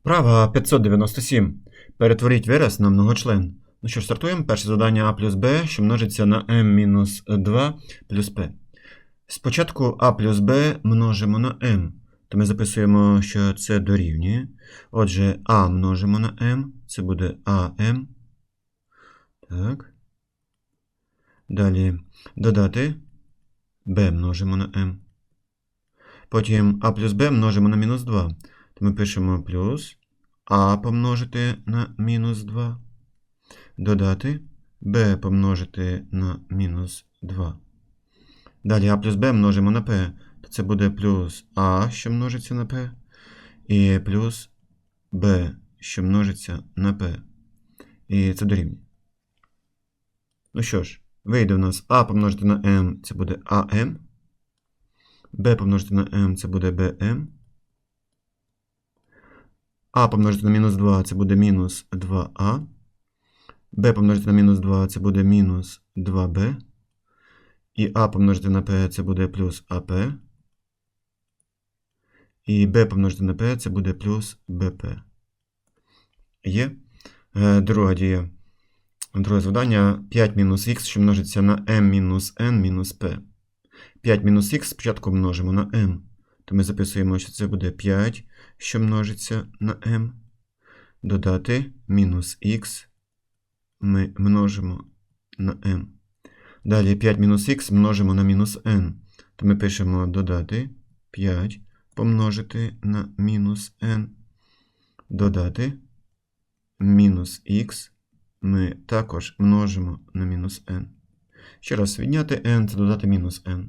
Вправа 597. Перетворіть вираз на многочлен. Ну що стартуємо. Перше завдання а плюс b, що множиться на m-2 плюс p. Спочатку а плюс b множимо на m. То ми записуємо, що це дорівнює. Отже, а множимо на m, це буде am. Так. Далі додати b множимо на m. Потім а плюс b множимо на мінус 2. Ми пишемо плюс а помножити на мінус 2. Додати b помножити на мінус 2. Далі а плюс b множимо на p. То це буде плюс а, що множиться на p, і плюс b, що множиться на p. І це дорівнює. Ну що ж, вийде у нас а помножити на m, це буде am. b помножити на m, це буде bm. А помножити на мінус 2 це буде мінус 2а. b помножити на мінус 2 це буде мінус 2b. І а помножити на p це буде плюс ап. І b помножити на p це буде плюс bp. Є. Е, Друга дія. Друге завдання 5 мінус х, що множиться на m мінус n мінус p. 5 мінус х спочатку множимо на m. То ми записуємо, що це буде 5, що множиться на m. Додати мінус х ми множимо на m. Далі 5 мінус х множимо на мінус n. То ми пишемо додати 5 помножити на мінус n. Додати мінус х ми також множимо на мінус n. Ще раз відняти n це додати мінус n.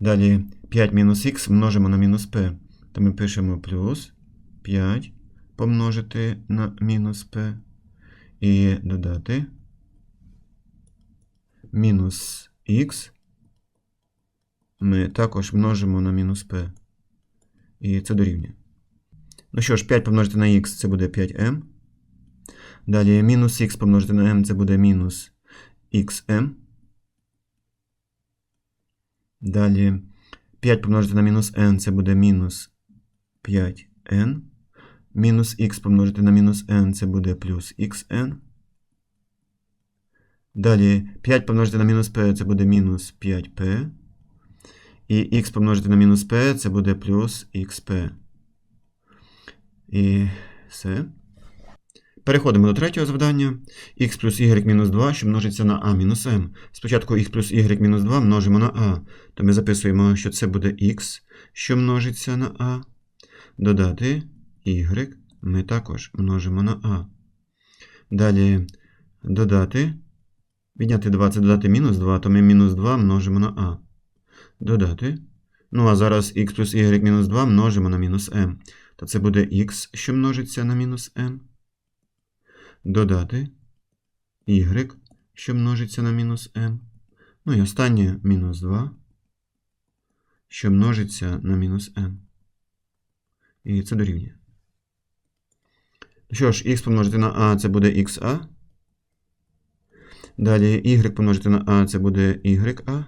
Далі 5 мінус х множимо на мінус p. То ми пишемо плюс 5 помножити на мінус p. І додати мінус х ми також множимо на мінус p. І це дорівнює. Ну що ж, 5 помножити на х це буде 5m. Далі мінус х помножити на m це буде мінус xm. Далі 5 помножити на мінус n це буде мінус 5n. Мінус х помножити на мінус n це буде плюс xn. Далі 5 помножити на мінус p це буде мінус 5p. І х помножити на мінус p це буде плюс xp. І все. Переходимо до третього завдання. х плюс мінус 2, що множиться на а мінус m. Спочатку х плюс мінус 2 множимо на а. То ми записуємо, що це буде х, що множиться на а. Додати y ми також множимо на а. Далі додати. Відняти 2 це додати мінус 2, то ми мінус 2 множимо на а. Додати. Ну, а зараз х плюс мінус 2 множимо на мінус m. То це буде х, що множиться на мінус m. Додати y, що множиться на мінус m. Ну і останнє мінус 2, що множиться на мінус m. І це дорівнює. Що ж, х помножити на а це буде xa. Далі y помножити на а це буде ya.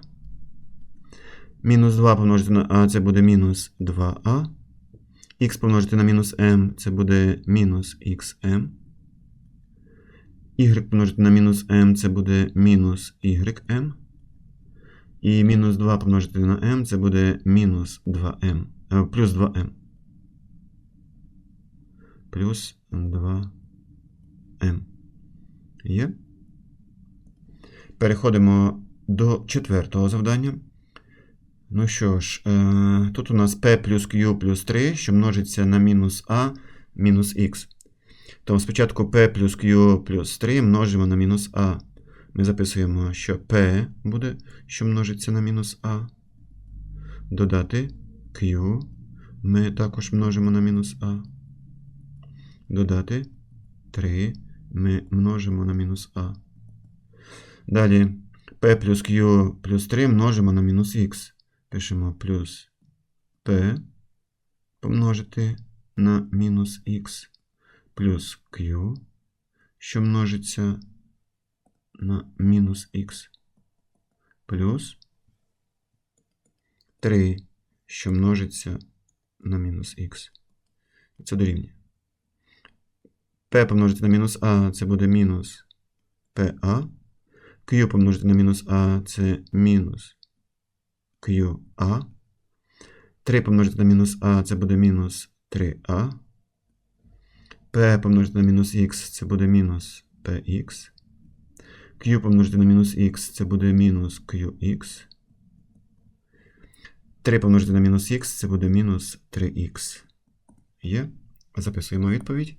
Мінус 2 помножити на а це буде мінус 2а. Х помножити на мінус m це буде мінус xm. Y помножити на мінус m це буде мінус ym. І мінус 2 помножити на m це буде мінус 2m. е, Плюс 2m. Плюс 2m. Є. Переходимо до четвертого завдання. Ну що ж, е, тут у нас p плюс q плюс 3, що множиться на мінус a мінус х. Тому спочатку p плюс q плюс 3 множимо на мінус а. Ми записуємо, що p буде, що множиться на мінус а. Додати q. Ми також множимо на мінус а. Додати 3. Ми множимо на мінус а. Далі p плюс q плюс 3 множимо на мінус х. Пишемо плюс p помножити на мінус х плюс q, що множиться на мінус х, плюс 3, що множиться на мінус х. І це дорівнює. P помножити на мінус А, це буде мінус PA. Q помножити на мінус А, це мінус QA. 3 помножити на мінус А, це буде мінус 3А. P помножити на мінус Х, це буде мінус PX. Q помножити на мінус Х, це буде мінус QX. 3 помножити на мінус х, це буде мінус 3х. Є. Записуємо відповідь.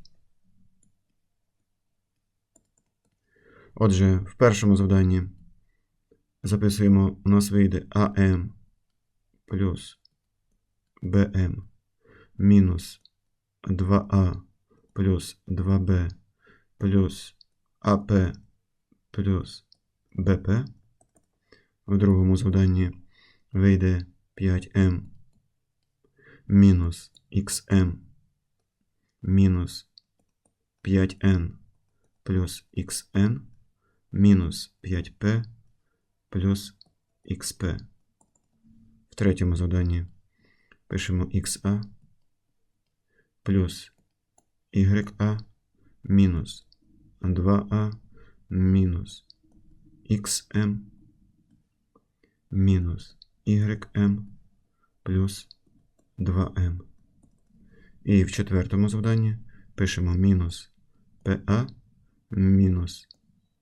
Отже, в першому завданні записуємо, у нас вийде АМ плюс БМ мінус 2А плюс 2Б плюс АП плюс БП. В другому завданні вийде 5m мінус xm мінус 5n плюс xn мінус 5p плюс xp. В третьому заданні пишемо xa плюс ya мінус 2a мінус xm мінус ym плюс 2m. І в четвертому завданні пишемо мінус PA мінус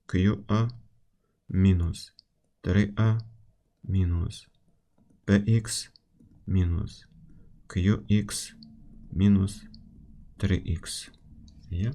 QA мінус 3A мінус PX мінус QX мінус 3X. Є?